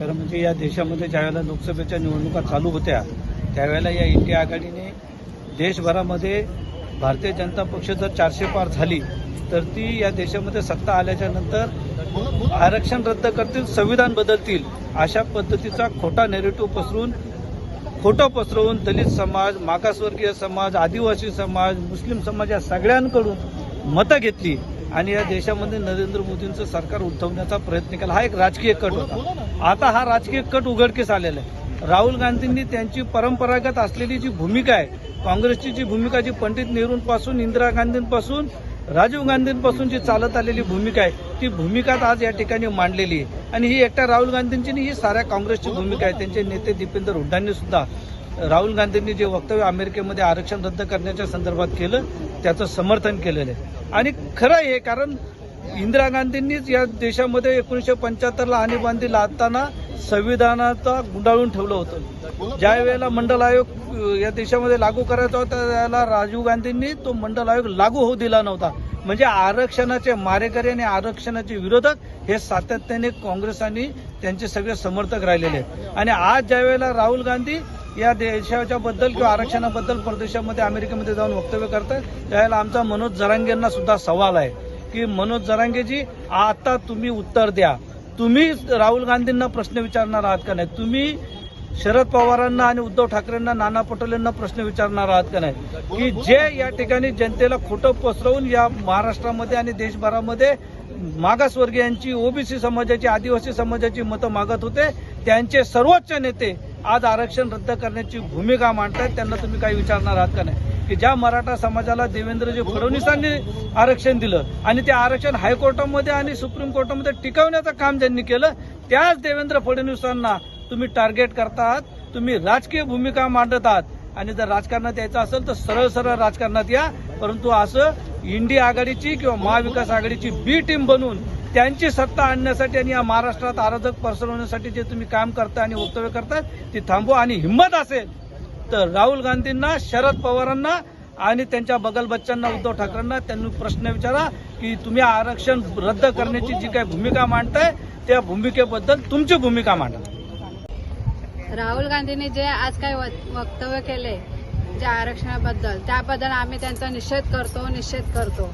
खरं म्हणजे या देशामध्ये ज्यावेळेला लोकसभेच्या निवडणुका चालू होत्या त्यावेळेला या इंडिया आघाडीने देशभरामध्ये भारतीय जनता पक्ष जर चारशे पार झाली तर ती या देशामध्ये सत्ता आल्याच्यानंतर आरक्षण रद्द करतील संविधान बदलतील अशा पद्धतीचा खोटा नेरेटिव्ह पसरून खोटं पसरवून दलित समाज मागासवर्गीय समाज आदिवासी समाज मुस्लिम समाज या सगळ्यांकडून मतं घेतली. आणि या देशामध्ये नरेंद्र मोदींचं सरकार उठवण्याचा प्रयत्न केला. हा एक राजकीय कट होता. आता हा राजकीय कट उघडकीस आलेला आहे. राहुल गांधींनी त्यांची परंपरागत असलेली जी भूमिका आहे काँग्रेसची जी भूमिका जी पंडित नेहरूंपासून इंदिरा गांधींपासून राजीव गांधींपासून जी चालत आलेली भूमिका आहे ती भूमिका आज या ठिकाणी मांडलेली आहे. आणि ही एकट्या राहुल गांधींची नाही ही साऱ्या काँग्रेसची भूमिका आहे. त्यांचे नेते दीपेंद्र हुड्डांनी सुद्धा राहुल गांधींनी जे वक्तव्य अमेरिकेमध्ये आरक्षण रद्द करण्याच्या संदर्भात केलं त्याचं समर्थन केलेलं आहे. आणि खरं आहे कारण इंदिरा गांधींनीच या देशामध्ये एकोणीसशे पंच्याहत्तरला आणीबांधी लादताना संविधानाचा गुंडाळून ठेवलं होतं. ज्या वेळेला मंडल आयोग या देशामध्ये लागू करायचा होता त्यावेळेला राजीव गांधींनी तो मंडल आयोग लागू होऊ दिला नव्हता. म्हणजे आरक्षणाचे मारेकरी आणि आरक्षणाचे विरोधक हे सातत्याने काँग्रेस आणि त्यांचे सगळे समर्थक राहिलेले आहेत. आणि आज ज्यावेळेला राहुल गांधी या देशाच्या बद्दल किंवा आरक्षणाबद्दल परदेशामध्ये अमेरिकेमध्ये जाऊन वक्तव्य करतात त्यावेळेला आमचा मनोज जरांगेंना सुद्धा सवाल आहे की मनोज जरांगेजी आता तुम्ही उत्तर द्या. तुम्ही राहुल गांधींना प्रश्न विचारणार आहात का नाही? तुम्ही शरद पवारांना आणि उद्धव ठाकरेंना नाना पटोलेंना प्रश्न विचारणार आहात का नाही? की जे या ठिकाणी जनतेला खोटं पसरवून या महाराष्ट्रामध्ये आणि देशभरामध्ये मागासवर्गीयांची ओबीसी समाजाची आदिवासी समाजाची मतं मागत होते त्यांचे सर्वोच्च नेते आज आरक्षण रद्द करण्याची भूमिका मांडतायत त्यांना तुम्ही काही विचारणार आहात का नाही? की ज्या मराठा समाजाला देवेंद्रजी फडणवीसांनी आरक्षण दिलं आणि ते आरक्षण हायकोर्टामध्ये आणि सुप्रीम कोर्टामध्ये टिकवण्याचं काम ज्यांनी केलं त्याच देवेंद्र फडणवीसांना तुम्ही टार्गेट करतात तुम्ही राजकीय भूमिका मांडत आहात आणि जर राजकारणात यायचं असेल तर सरळ सरळ राजकारणात या. परंतु असं इंडिया आघाडीची किंवा महाविकास आघाडीची बी टीम बनून त्यांची सत्ता आणण्यासाठी आणि या महाराष्ट्रात आराधक पसरवण्यासाठी जे तुम्ही काम करता आणि वक्तव्य करतात ते थांबवा. आणि हिंमत असेल तर राहुल गांधींना शरद पवारांना आणि त्यांच्या बगल बच्चांना उद्धव ठाकरेंना त्यांनी प्रश्न विचारा की तुम्ही आरक्षण रद्द करण्याची जी काही भूमिका मांडताय त्या भूमिकेबद्दल तुमची भूमिका मांडा. राहुल गांधींनी जे आज काही वक्तव्य केले जे आरक्षणाबद्दल त्याबद्दल आम्ही त्यांचा निषेध करतो निषेध करतो.